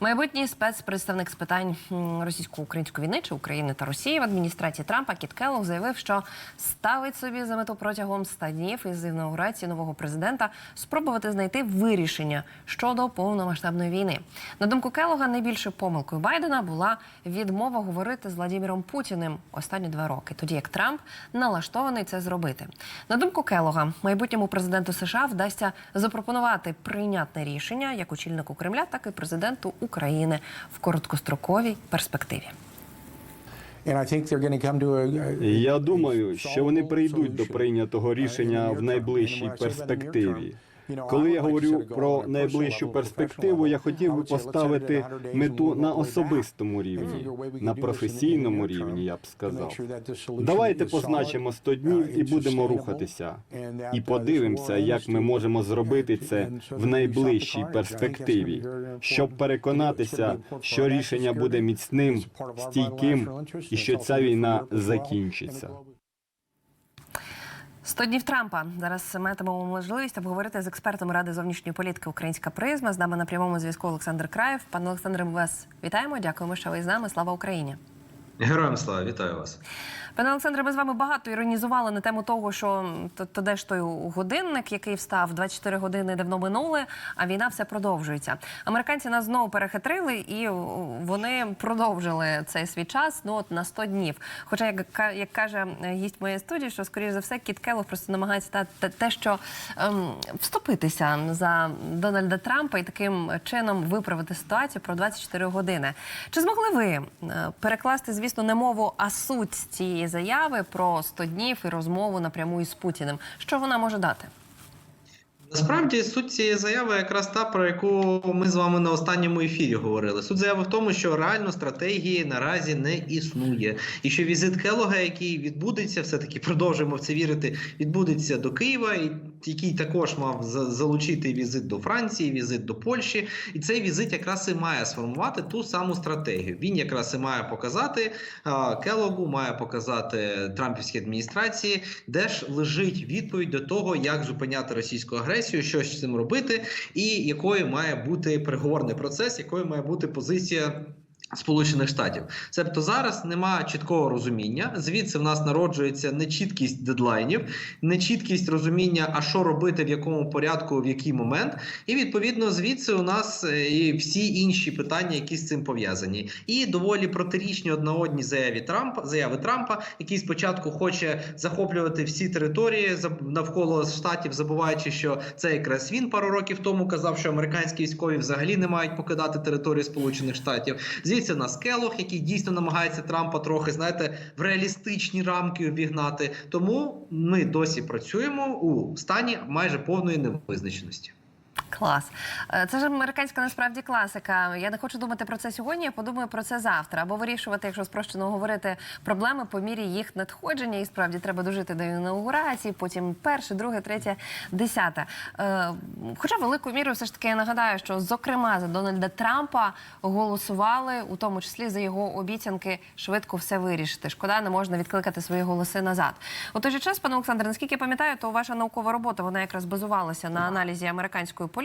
Майбутній спецпредставник з питань російсько-української війни чи України та Росії в адміністрації Трампа Кіт Келлог заявив, що ставить собі за мету протягом 100 днів із інаугурації нового президента спробувати знайти вирішення щодо повномасштабної війни. На думку Келлога, найбільшою помилкою Байдена була відмова говорити з Владимиром Путіним останні два роки, тоді як Трамп налаштований це зробити. На думку Келлога, майбутньому президенту США вдасться запропонувати прийнятне рішення як очільнику Кремля, так і президенту України в короткостроковій перспективі. Я думаю, що вони прийдуть до прийнятого рішення в найближчій перспективі. Коли я говорю про найближчу перспективу, я хотів би поставити мету на особистому рівні, на професійному рівні, я б сказав. Давайте позначимо 100 днів і будемо рухатися. І подивимося, як ми можемо зробити це в найближчій перспективі, щоб переконатися, що рішення буде міцним, стійким і що ця війна закінчиться. 100 днів Трампа. Зараз матимемо можливість обговорити з експертом Ради зовнішньої політики Українська призма. З нами на прямому зв'язку Олександр Краєв. Пане Олександре, ми вас вітаємо. Дякуємо, що ви з нами. Слава Україні. Героям слава, вітаю вас. Пане Олександре, ми з вами багато іронізували на тему того, що то, де ж той годинник, який встав 24 години давно минули, а війна все продовжується. Американці нас знову перехитрили, і вони продовжили цей свій час ну от на 100 днів. Хоча, як, як каже е, гість моєї студії, що скоріш за все Кіт Келлог просто намагається та- те, що ем, вступитися за Дональда Трампа і таким чином виправити ситуацію про 24 години. Чи змогли ви е, перекласти, звісно, не мову, а суть цієї заяви про 100 днів і розмову напряму із Путіним? Що вона може дати? Насправді суть цієї заяви якраз та, про яку ми з вами на останньому ефірі говорили. Суть заяви в тому, що реально стратегії наразі не існує, і що візит Келога, який відбудеться, все таки продовжуємо в це вірити, відбудеться до Києва, і який також мав залучити візит до Франції, візит до Польщі. І цей візит якраз і має сформувати ту саму стратегію. Він якраз і має показати Келогу, має показати Трампівській адміністрації, де ж лежить відповідь до того, як зупиняти російську агресію, що з цим робити, і якою має бути переговорний процес, якою має бути позиція. Сполучених Штатів, себто зараз немає чіткого розуміння. Звідси в нас народжується нечіткість дедлайнів, нечіткість розуміння, а що робити, в якому порядку, в який момент. І відповідно звідси у нас е, і всі інші питання, які з цим пов'язані, і доволі протирічні одна одній заяві Трампа, заяви Трампа, який спочатку хоче захоплювати всі території навколо штатів, забуваючи, що це якраз він пару років тому казав, що американські військові взагалі не мають покидати територію Сполучених Штатів. Звідси у нас Келох, який дійсно намагається Трампа трохи знаєте в реалістичні рамки обігнати. Тому ми досі працюємо у стані майже повної невизначеності. Клас. Е, Це ж американська насправді класика. Я не хочу думати про це сьогодні, я подумаю про це завтра. Або вирішувати, якщо спрощено говорити, проблеми по мірі їх надходження. І справді треба дожити до інаугурації, потім перше, друге, третє, десяте. Е, Хоча великою мірою все ж таки я нагадаю, що зокрема за Дональда Трампа голосували, у тому числі за його обіцянки швидко все вирішити. Шкода, не можна відкликати свої голоси назад. У той же час, пане Олександре, наскільки я пам'ятаю, то ваша наукова робота вона якраз базувалася на аналізі американської політики.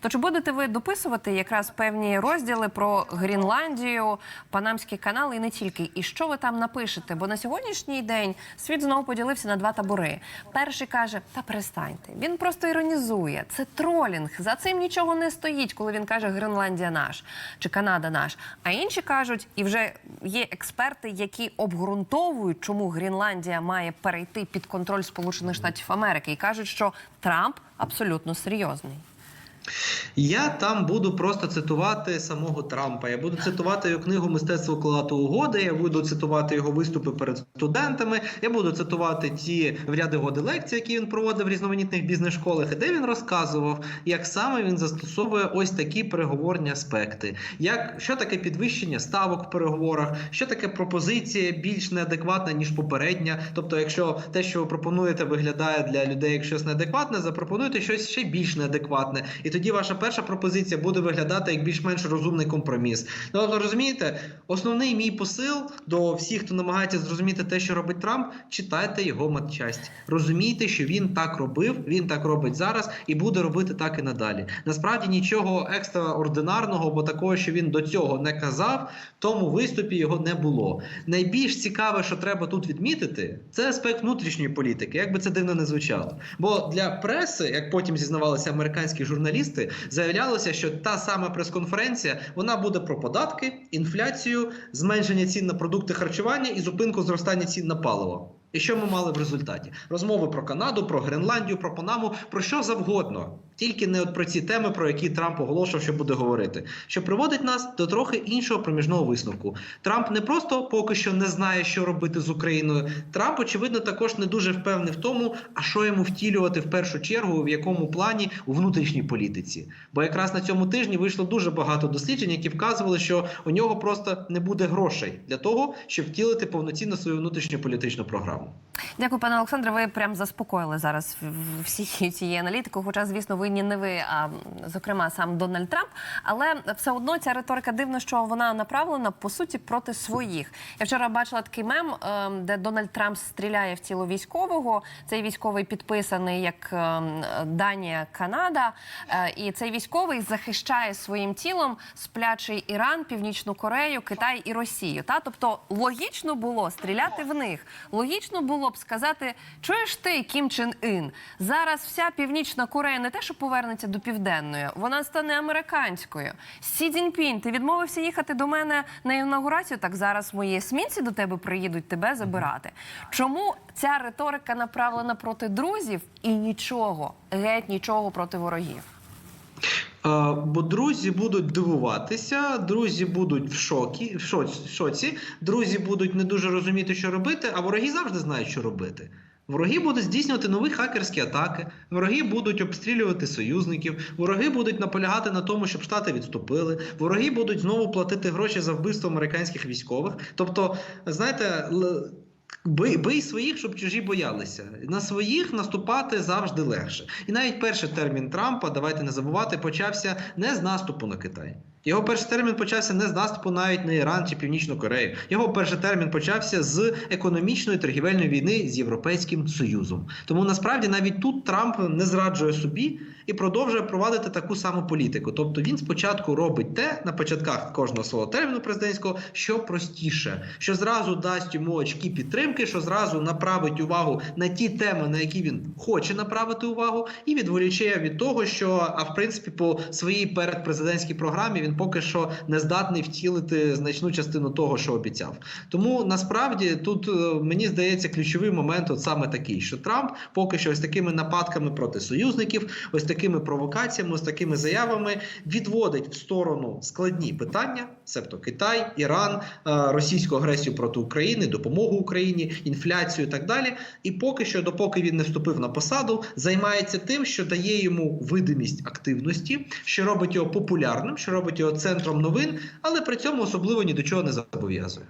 То чи будете ви дописувати якраз певні розділи про Грінландію, Панамський канал і не тільки? І що ви там напишете? Бо на сьогоднішній день світ знову поділився на два табори. Перший каже: та перестаньте. Він просто іронізує. Це тролінг. За цим нічого не стоїть, коли він каже Гренландія наш чи Канада наш. А інші кажуть, і вже є експерти, які обґрунтовують, чому Гренландія має перейти під контроль Сполучених Штатів Америки, і кажуть, що Трамп абсолютно серйозний. Я там буду просто цитувати самого Трампа. Я буду цитувати його книгу Мистецтво укладати угоди. Я буду цитувати його виступи перед студентами. Я буду цитувати ті в ряди годи лекцій, які він проводив в різноманітних бізнес-школах, і де він розказував, як саме він застосовує ось такі переговорні аспекти. Як що таке підвищення ставок в переговорах, що таке пропозиція більш неадекватна ніж попередня. Тобто, якщо те, що ви пропонуєте, виглядає для людей як щось неадекватне, запропонуйте щось ще більш неадекватне. І тоді ваша перша пропозиція буде виглядати як більш-менш розумний компроміс. Ну, тобто, розумієте, основний мій посил до всіх, хто намагається зрозуміти те, що робить Трамп, читайте його матчасть. Розумійте, що він так робив, він так робить зараз і буде робити так і надалі. Насправді нічого екстраординарного, бо такого, що він до цього не казав, тому виступі його не було. Найбільш цікаве, що треба тут відмітити, це аспект внутрішньої політики, як би це дивно не звучало. Бо для преси, як потім зізнавалися американські журналісти, заявлялося, що та сама прес-конференція вона буде про податки, інфляцію, зменшення цін на продукти харчування і зупинку зростання цін на паливо. І що ми мали в результаті? Розмови про Канаду, про Гренландію, про Панаму, про що завгодно. Тільки не от про ці теми, про які Трамп оголошував, що буде говорити, що приводить нас до трохи іншого проміжного висновку. Трамп не просто поки що не знає, що робити з Україною. Трамп, очевидно, також не дуже впевнений в тому, а що йому втілювати в першу чергу, в якому плані у внутрішній політиці. Бо якраз на цьому тижні вийшло дуже багато досліджень, які вказували, що у нього просто не буде грошей для того, щоб втілити повноцінно свою внутрішню політичну програму. Дякую, пане Олександре. Ви прям заспокоїли зараз всі цієї аналітику. Хоча, звісно, винні не ви, а зокрема сам Дональд Трамп. Але все одно ця риторика дивно, що вона направлена по суті проти своїх. Я вчора бачила такий мем, ем, де Дональд Трамп стріляє в тіло військового. Цей військовий підписаний як ем, Данія, Канада. Е, І цей військовий захищає своїм тілом сплячий Іран, Північну Корею, Китай і Росію. Та тобто логічно було стріляти в них. Логічно було б сказати: чуєш ти, Кім Чен Ін, зараз вся Північна Корея не те, що повернеться до південної, вона стане американською. Сі Цзіньпінь, ти відмовився їхати до мене на інаугурацію. Так зараз мої есмінці до тебе приїдуть тебе забирати. Чому ця риторика направлена проти друзів і нічого, геть нічого проти ворогів? Бо друзі будуть дивуватися, друзі будуть в шокі, в шоці, шоці, друзі будуть не дуже розуміти, що робити, а вороги завжди знають, що робити. Вороги будуть здійснювати нові хакерські атаки, вороги будуть обстрілювати союзників, вороги будуть наполягати на тому, щоб штати відступили, вороги будуть знову платити гроші за вбивство американських військових. Тобто, знаєте, Бий, бий своїх, щоб чужі боялися. На своїх наступати завжди легше. І навіть перший термін Трампа, давайте не забувати, почався не з наступу на Китай. Його перший термін почався не з наступу навіть на Іран чи Північну Корею. Його перший термін почався з економічної торгівельної війни з Європейським Союзом. Тому насправді навіть тут Трамп не зраджує собі і продовжує провадити таку саму політику. Тобто він спочатку робить те на початках кожного свого терміну президентського, що простіше, що зразу дасть йому очки підтримки, що зразу направить увагу на ті теми, на які він хоче направити увагу, і відволіче від того, що а в принципі по своїй передпрезидентській програмі він поки що не здатний втілити значну частину того, що обіцяв. Тому насправді тут е, мені здається ключовий момент, от саме такий, що Трамп поки що ось такими нападками проти союзників, ось такими провокаціями, ось такими заявами відводить в сторону складні питання, себто Китай, Іран, е, російську агресію проти України, допомогу Україні, інфляцію і так далі. І поки що, допоки він не вступив на посаду, займається тим, що дає йому видимість активності, що робить його популярним, що робить його центром новин, але при цьому особливо ні до чого не зобов'язує.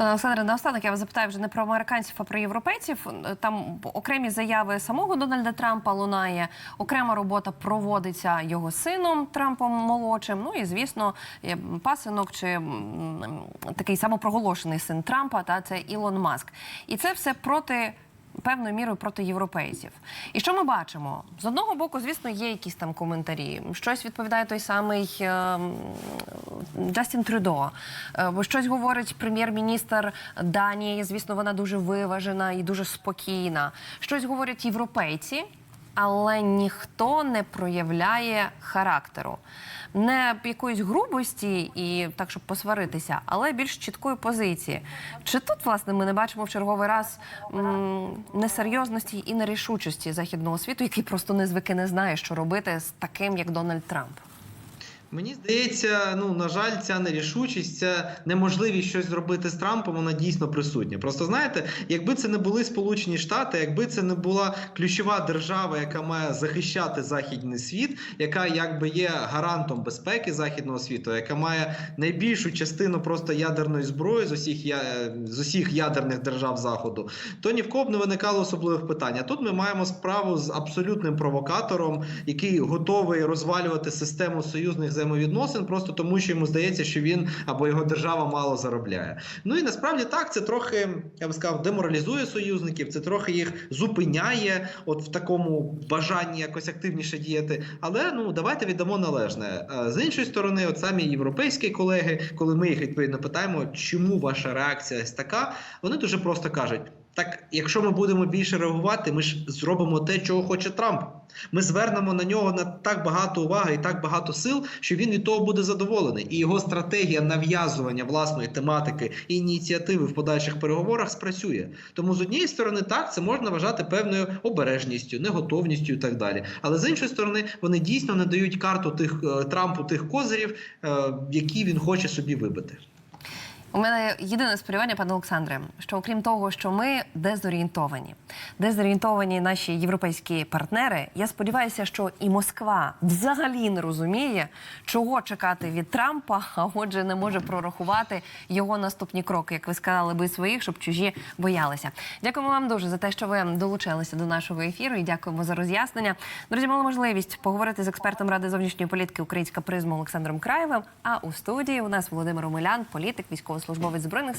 Пане Олександре, наостанок я вас запитаю вже не про американців, а про європейців. Там окремі заяви самого Дональда Трампа лунає, окрема робота проводиться його сином Трампом молодшим. Ну і звісно, пасинок чи такий самопроголошений син Трампа, та це Ілон Маск. І це все проти. Певною мірою проти європейців. І що ми бачимо? З одного боку, звісно, є якісь там коментарі. Щось відповідає той самий е, Джастін Трюдо. Е, Щось говорить прем'єр-міністр Данії. Звісно, вона дуже виважена і дуже спокійна. Щось говорять європейці, але ніхто не проявляє характеру. Не якоїсь грубості і так, щоб посваритися, але більш чіткої позиції. Чи тут, власне, ми не бачимо в черговий раз м, несерйозності і нерішучості західного світу, який просто не звики не знає, що робити з таким, як Дональд Трамп? Мені здається, ну на жаль, ця нерішучість, ця неможливість щось зробити з Трампом, вона дійсно присутня. Просто знаєте, якби це не були Сполучені Штати, якби це не була ключова держава, яка має захищати західний світ, яка якби є гарантом безпеки західного світу, яка має найбільшу частину просто ядерної зброї з усіх я з усіх ядерних держав заходу, то ні в кого б не виникало особливих питань. А тут ми маємо справу з абсолютним провокатором, який готовий розвалювати систему союзних взаємовідносин, просто тому, що йому здається, що він або його держава мало заробляє. Ну і насправді так, це трохи, я би сказав, деморалізує союзників, це трохи їх зупиняє, от в такому бажанні якось активніше діяти. Але ну давайте віддамо належне. Е, З іншої сторони, от самі європейські колеги, коли ми їх відповідно питаємо, чому ваша реакція така, вони дуже просто кажуть. Так, якщо ми будемо більше реагувати, ми ж зробимо те, чого хоче Трамп. Ми звернемо на нього на так багато уваги і так багато сил, що він від того буде задоволений. І його стратегія нав'язування власної тематики і ініціативи в подальших переговорах спрацює. Тому з однієї сторони, так це можна вважати певною обережністю, неготовністю і так далі. Але з іншої сторони, вони дійсно не дають карту тих е, Трампу тих козирів, е, які він хоче собі вибити. У мене єдине сподівання, пане Олександре, що окрім того, що ми дезорієнтовані, дезорієнтовані наші європейські партнери. Я сподіваюся, що і Москва взагалі не розуміє, чого чекати від Трампа, а отже, не може прорахувати його наступні кроки, як ви сказали би своїх, щоб чужі боялися. Дякуємо вам дуже за те, що ви долучилися до нашого ефіру, і дякуємо за роз'яснення. Друзі, мали можливість поговорити з експертом ради зовнішньої політики Українська призма Олександром Краєвим. А у студії у нас Володимир Омелян, політик, військовослужбовець збройних сил.